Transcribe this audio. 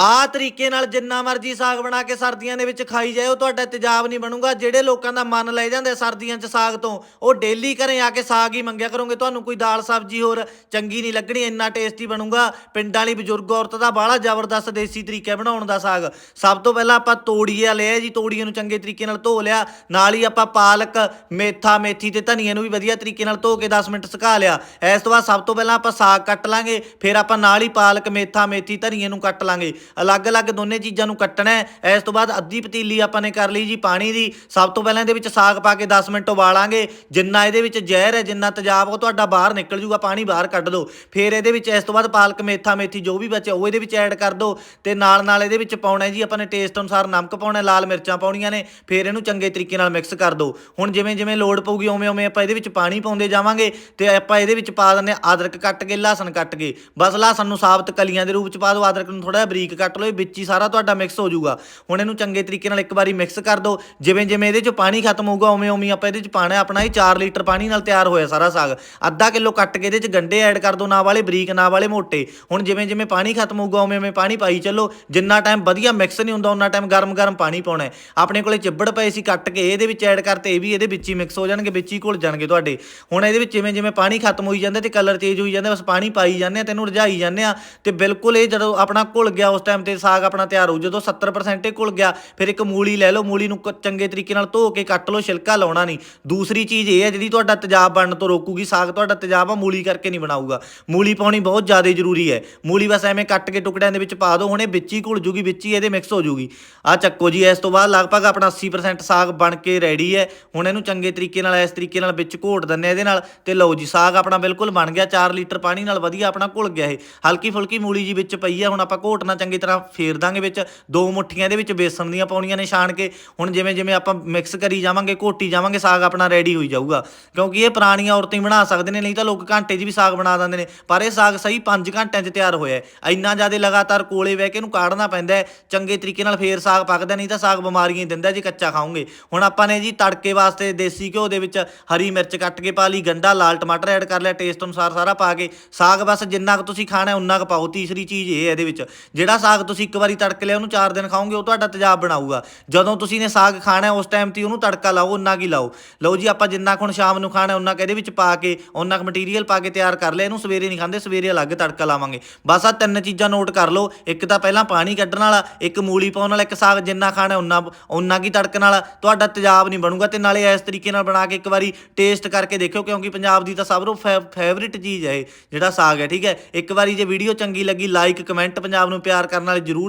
ਆ ਤਰੀਕੇ ਨਾਲ ਜਿੰਨਾ ਮਰਜ਼ੀ ਸਾਗ ਬਣਾ ਕੇ ਸਰਦੀਆਂ ਦੇ ਵਿੱਚ ਖਾਈ ਜਾਓ ਤੁਹਾਡਾ ਤੇਜ਼ਾਬ ਨਹੀਂ ਬਣੂਗਾ। ਜਿਹੜੇ ਲੋਕਾਂ ਦਾ ਮਨ ਲੈ ਜਾਂਦੇ ਸਰਦੀਆਂ 'ਚ ਸਾਗ ਤੋਂ, ਉਹ ਡੇਲੀ ਘਰੇ ਆ ਕੇ ਸਾਗ ਹੀ ਮੰਗਿਆ ਕਰੋਗੇ। ਤੁਹਾਨੂੰ ਕੋਈ ਦਾਲ ਸਬਜ਼ੀ ਹੋਰ ਚੰਗੀ ਨਹੀਂ ਲੱਗਣੀ, ਇੰਨਾ ਟੇਸਟੀ ਬਣੂਗਾ। ਪਿੰਡਾਂ ਵਾਲੀ ਬਜ਼ੁਰਗ ਔਰਤ ਦਾ ਬਾਹਲਾ ਜ਼ਬਰਦਸਤ ਦੇਸੀ ਤਰੀਕਾ ਬਣਾਉਣ ਦਾ ਸਾਗ। ਸਭ ਤੋਂ ਪਹਿਲਾਂ ਆਪਾਂ ਤੋੜੀਆ ਲਿਆ ਜੀ, ਤੋੜੀਏ ਨੂੰ ਚੰਗੇ ਤਰੀਕੇ ਨਾਲ ਧੋ ਲਿਆ। ਨਾਲ ਹੀ ਆਪਾਂ ਪਾਲਕ, ਮੇਥਾ, ਮੇਥੀ ਤੇ ਧਨੀਏ ਨੂੰ ਵੀ ਵਧੀਆ ਤਰੀਕੇ ਨਾਲ ਧੋ ਕੇ 10 ਮਿੰਟ ਸੁਕਾ ਲਿਆ। ਇਸ ਤੋਂ ਬਾਅਦ ਸਭ ਤੋਂ ਪਹਿਲਾਂ ਆਪਾਂ ਸਾਗ ਕੱਟ ਲਾਂਗੇ, ਫਿਰ ਆਪਾਂ ਨਾਲ ਹੀ ਪਾਲਕ, ਮੇਥਾ, ਮੇਥੀ, ਧਨੀਏ ਨੂੰ ਕੱਟ ਲਾਂਗੇ। ਅਲੱਗ-ਅਲੱਗ ਦੋਨੇ ਚੀਜ਼ਾਂ ਨੂੰ ਕੱਟਣਾ ਹੈ। ਇਸ ਤੋਂ ਬਾਅਦ ਅੱਧੀ ਪਤੀਲੀ ਆਪਾਂ ਨੇ ਕਰ ਲਈ ਜੀ ਪਾਣੀ ਦੀ। ਸਭ ਤੋਂ ਪਹਿਲਾਂ ਇਹਦੇ ਵਿੱਚ ਸਾਗ ਪਾ ਕੇ 10 ਮਿੰਟ ਉਬਾਲਾਂਗੇ। ਜਿੰਨਾ ਇਹਦੇ ਵਿੱਚ ਜ਼ਹਿਰ ਹੈ, ਜਿੰਨਾ ਤੇਜ਼ਾਬ, ਉਹ ਤੁਹਾਡਾ ਬਾਹਰ ਨਿਕਲ ਜੂਗਾ, ਪਾਣੀ ਬਾਹਰ ਕੱਢ ਦਿਓ ਫਿਰ ਇਹਦੇ ਵਿੱਚ ਇਸ ਤੋਂ ਬਾਅਦ ਪਾਲਕ ਮੇਥਾ, ਮੇਥੀ ਜੋ ਵੀ ਬਚਿਆ, ਉਹ ਇਹਦੇ ਵਿੱਚ ਐਡ ਕਰ ਦਿਓ ਤੇ ਨਾਲ ਨਾਲ ਇਹਦੇ ਵਿੱਚ ਪਾਉਣਾ ਜੀ, ਆਪਾਂ ਨੇ ਟੇਸਟ ਅਨੁਸਾਰ ਨਮਕ ਪਾਉਣਾ, ਲਾਲ ਮਿਰਚਾਂ ਪਾਉਣੀਆਂ ਨੇ। ਫਿਰ ਇਹਨੂੰ ਚੰਗੇ ਤਰੀਕੇ ਨਾਲ ਮਿਕਸ ਕਰ ਦਿਓ ਹੁਣ ਜਿਵੇਂ ਜਿਵੇਂ ਲੋੜ ਪਊਗੀ ਉਵੇਂ ਉਵੇਂ ਆਪਾਂ ਇਹਦੇ ਵਿੱਚ ਪਾਣੀ ਪਾਉਂਦੇ ਜਾਵਾਂਗੇ। ਤੇ ਆਪਾਂ ਇਹਦੇ ਵਿੱਚ ਪਾ ਦਿੰਦੇ ਹਾਂ ਅਦਰਕ ਕੱਟ ਕੇ, ਲਸਣ ਕੱਟ ਕੇ। ਬਸ ਲਸਣ ਨੂੰ ਸਾਬਤ ਕਲੀਆਂ ਦੇ ਰੂਪ ਚ ਪਾ ਦਿਓ ਅਦਰਕ ਨੂੰ ਥੋੜਾ ਜਿਹਾ ਬਰੀਕ ਕੱਟ ਲਓ, ਇਹ ਵਿੱਚ ਹੀ ਸਾਰਾ ਤੁਹਾਡਾ ਮਿਕਸ ਹੋ ਜਾਊਗਾ। ਹੁਣ ਇਹਨੂੰ ਚੰਗੇ ਤਰੀਕੇ ਨਾਲ ਇੱਕ ਵਾਰੀ ਮਿਕਸ ਕਰ ਦਿਓ। ਜਿਵੇਂ ਜਿਵੇਂ ਇਹਦੇ ਚ ਪਾਣੀ ਖਤਮ ਹੋਊਗਾ, ਉਵੇਂ ਉਵੇਂ ਆਪਾਂ ਇਹਦੇ ਚ ਪਾਣਾ, ਆਪਣਾ ਇਹ 4 ਲੀਟਰ ਪਾਣੀ ਨਾਲ ਤਿਆਰ ਹੋਇਆ ਸਾਰਾ ਸਾਗ। ਅੱਧਾ ਕਿਲੋ ਕੱਟ ਕੇ ਇਹਦੇ ਚ ਗੰਡੇ ਐਡ ਕਰ ਦਿਓ, ਨਾ ਵਾਲੇ ਬਰੀਕ, ਨਾ ਵਾਲੇ ਮੋਟੇ। ਹੁਣ ਜਿਵੇਂ ਜਿਵੇਂ ਪਾਣੀ ਖਤਮ ਹੋਊਗਾ, ਉਵੇਂ ਉਵੇਂ ਪਾਣੀ ਪਾਈ ਚੱਲੋ। ਜਿੰਨਾ ਟਾਈਮ ਵਧੀਆ ਮਿਕਸ ਨਹੀਂ ਹੁੰਦਾ ਉਹਨਾਂ ਟਾਈਮ ਗਰਮ-ਗਰਮ ਪਾਣੀ ਪਾਉਣਾ ਹੈ। ਆਪਣੇ ਕੋਲੇ ਚਿੱਬੜ ਪਏ ਸੀ ਕੱਟ ਕੇ, ਇਹਦੇ ਵਿੱਚ ਐਡ ਕਰਤੇ ਇਹ ਵੀ ਇਹਦੇ ਵਿੱਚ ਹੀ ਮਿਕਸ ਹੋ ਜਾਣਗੇ, ਵਿੱਚ ਹੀ ਘੁਲ ਜਾਣਗੇ ਤੁਹਾਡੇ। ਹੁਣ ਇਹਦੇ ਵਿੱਚ ਜਿਵੇਂ ਜਿਵੇਂ ਪਾਣੀ ਖਤਮ ਹੋਈ ਜਾਂਦਾ ਤੇ ਕਲਰ ਚੇਂਜ ਹੋਈ ਜਾਂਦਾ, ਬਸ ਪਾਣੀ ਪਾਈ ਜਾਂਦੇ ਆ, ਤੈਨੂੰ ਰਝਾਈ ਜਾਂਦੇ ਆ। ਤੇ ਬਿਲਕੁਲ ਇਹ ਜਦੋਂ ਆਪਣਾ ਘੁਲ ਗਿਆ, ਉਸ ਟਾਈਮ ਤੇ ਸਾਗ ਆਪਣਾ ਤਿਆਰ ਹੋ ਜਦੋਂ 70% ਇਹ ਘੁਲ ਗਿਆ, ਫਿਰ ਇੱਕ ਮੂਲੀ ਲੈ ਲਓ। ਮੂਲੀ ਨੂੰ ਕ- ਚੰਗੇ ਤਰੀਕੇ ਨਾਲ ਧੋ ਕੇ ਕੱਟ ਲਓ, ਛਿਲਕਾ ਲਾਉਣਾ ਨਹੀਂ। ਦੂਸਰੀ ਚੀਜ਼ ਇਹ ਹੈ ਜਿਹੜੀ ਤੁਹਾਡਾ ਤੇਜ਼ਾਬ ਬਣਨ ਤੋਂ ਰੋਕੂਗੀ, ਸਾਗ ਤੁਹਾਡਾ ਤੇਜ਼ਾਬ ਆ, ਮੂਲੀ ਕਰਕੇ ਨਹੀਂ ਬਣਾਊਗਾ। ਮੂਲੀ ਪਾਉਣੀ ਬਹੁਤ ਜ਼ਿਆਦਾ ਜ਼ਰੂਰੀ ਹੈ। ਮੂਲੀ ਬਸ ਐਵੇਂ ਕੱਟ ਕੇ ਟੁਕੜਿਆਂ ਦੇ ਵਿੱਚ ਪਾ ਦਿਓ, ਹੁਣੇ ਵਿੱਚ ਹੀ ਘੁਲ ਜੂਗੀ, ਵਿੱਚ ਹੀ ਇਹਦੇ ਮਿਕਸ ਹੋ ਜੂਗੀ। ਆ ਚੱਕੋ ਜੀ, ਇਸ ਤੋਂ ਬਾਅਦ ਲਗਭਗ ਆਪਣਾ 80% ਸਾਗ ਬਣ ਕੇ ਰੈਡੀ ਹੈ। ਹੁਣ ਇਹਨੂੰ ਚੰਗੇ ਤਰੀਕੇ ਨਾਲ, ਇਸ ਤਰੀਕੇ ਨਾਲ ਵਿੱਚ ਘੋਟ ਦਿੰਨੇ ਆ ਇਹਦੇ ਨਾਲ ਤੇ ਲਓ ਜੀ, ਸਾਗ ਆਪਣਾ ਬਿਲਕੁਲ ਬਣ ਗਿਆ। 4 ਲੀਟਰ ਪਾਣੀ ਨਾਲ ਵਧੀਆ ਆਪਣਾ ਘੁਲ ਗਿਆ ਇਹ। ਹਲਕੀ ਫੁਲਕੀ ਮੂਲੀ ਜੀ ਵਿੱਚ ਪਈ ਹੈ, ਹੁਣ ਆਪਾਂ ਘੋਟਣਾ ਚੰਗੀ ਤਰ੍ਹਾਂ ਫੇਰ ਦਾਂਗੇ ਵਿੱਚ। ਦੋ ਮੁੱਠੀਆਂ ਇਹਦੇ ਵਿੱਚ ਬੇਸਣ ਦੀਆਂ ਪਾਉਣੀਆਂ ਨੇ ਛਾਣ ਕੇ। ਹੁਣ ਜਿਵੇਂ ਜਿਵੇਂ ਆਪਾਂ ਮਿਕਸ ਕਰੀ ਜਾਵਾਂਗੇ, ਘੋਟੀ ਜਾਵਾਂਗੇ, ਸਾਗ ਆਪਣਾ ਰੈਡੀ ਹੋਈ ਜਾਊਗਾ। ਕਿਉਂਕਿ ਇਹ ਪੁਰਾਣੀਆਂ ਔਰਤਾਂ ਹੀ ਬਣਾ ਸਕਦੇ ਨੇ, ਨਹੀਂ ਤਾਂ ਲੋਕ ਘੰਟੇ 'ਚ ਵੀ ਸਾਗ ਬਣਾ ਦਿੰਦੇ ਨੇ। ਪਰ ਇਹ ਸਾਗ ਸਹੀ 5 ਘੰਟਿਆਂ 'ਚ ਤਿਆਰ ਹੋਇਆ ਇੰਨਾ ਜ਼ਿਆਦਾ ਲਗਾਤਾਰ ਕੋਲੇ ਬਹਿ ਕੇ ਇਹਨੂੰ ਕਾੜਨਾ ਪੈਂਦਾ ਹੈ। ਚੰਗੇ ਤਰੀਕੇ ਨਾਲ ਫੇਰ ਸਾਗ ਪੱਕਦਾ, ਨਹੀਂ ਤਾਂ ਸਾਗ ਬਿਮਾਰੀਆਂ ਹੀ ਦਿੰਦਾ ਜੇ ਕੱਚਾ ਖਾਓਗੇ। ਹੁਣ ਆਪਾਂ ਨੇ ਜੀ ਤੜਕੇ ਵਾਸਤੇ ਦੇਸੀ ਘਿਓ ਦੇ ਵਿੱਚ ਹਰੀ ਮਿਰਚ ਕੱਟ ਕੇ ਪਾ ਲਈ ਗੰਡਾ ਲਾਲ ਟਮਾਟਰ ਐਡ ਕਰ ਲਿਆ ਟੇਸਟ ਅਨੁਸਾਰ ਸਾਰਾ ਪਾ ਕੇ। ਸਾਗ ਬਸ ਜਿੰਨਾ ਕੁ ਤੁਸੀਂ ਖਾਣਾ ਹੈ, ਉਨਾ ਕੁ ਪਾਓ। ਤੀਸਰੀ ਚੀਜ਼ ਇਹ ਹੈ ਇਹਦੇ ਵਿੱਚ। ਜਿਹੜਾ ਸਾਗ ਤੁਸੀਂ ਇੱਕ ਵਾਰੀ ਤੜਕ ਲਿਆ ਉਹਨੂੰ 4 ਦਿਨ ਖਾਓਗੇ ਉਹ ਤੁਹਾਡਾ ਤੇਜ਼ਾਬ ਬਣਾਊਗਾ। ਜਦੋਂ ਤੁਸੀਂ ਨੇ ਸਾਗ ਖਾਣਾ ਉਸ ਟਾਈਮ ਤੇ ਉਹਨੂੰ ਤੜਕਾ ਲਾਓ ਉਨਾ ਕੀ ਲਾਓ। ਲਓ ਜੀ ਆਪਾਂ ਜਿੰਨਾ ਕੁ ਹੁਣ ਸ਼ਾਮ ਨੂੰ ਖਾਣਾ ਉਨਾ ਕੁ ਇਹਦੇ ਵਿੱਚ ਪਾ ਕੇ ਉਨਾ ਕੁ ਮਟੀਰੀਅਲ ਪਾ ਕੇ ਤਿਆਰ ਕਰ ਲਿਆ ਇਹਨੂੰ ਸਵੇਰੇ ਨਹੀਂ ਖਾਂਦੇ ਸਵੇਰੇ ਅਲੱਗ ਤੜਕਾ ਲਾਵਾਂਗੇ। ਬਸ ਆ ਤਿੰਨ ਚੀਜ਼ਾਂ ਨੋਟ ਕਰ ਲਓ। ਇੱਕ ਤਾਂ ਪਹਿਲਾਂ ਪਾਣੀ ਕੱਢਣ ਵਾਲਾ ਇੱਕ ਮੂਲੀ ਪਾਉਣ ਵਾਲਾ ਇੱਕ ਸਾਗ ਜਿੰਨਾ ਖਾਣਾ ਹੈ, ਉਨਾ ਉਨਾ ਕੀ ਤੜਕਣ ਵਾਲਾ। ਤੁਹਾਡਾ ਤੇਜ਼ਾਬ ਨਹੀਂ ਬਣੂਗਾ ਤੇ ਨਾਲੇ ਇਸ ਤਰੀਕੇ ਨਾਲ ਬਣਾ ਕੇ ਇੱਕ ਵਾਰੀ ਟੇਸਟ ਕਰਕੇ ਦੇਖਿਓ ਕਿਉਂਕਿ ਪੰਜਾਬ ਦੀ ਤਾਂ ਸਭ ਤੋਂ ਫੇਵਰਿਟ ਚੀਜ਼ ਹੈ ਇਹ ਜਿਹੜਾ ਸਾਗ ਹੈ ਠੀਕ ਹੈ। ਇੱਕ ਵਾਰੀ ਜੇ ਵੀਡੀਓ ਚੰਗੀ ਲੱਗੀ ਲਾਈਕ ਕਮੈਂਟ ਪੰਜਾਬ ਨੂੰ ਪਿਆਰ ਕਰਨ ਵਾਲੇ ਜਰੂਰ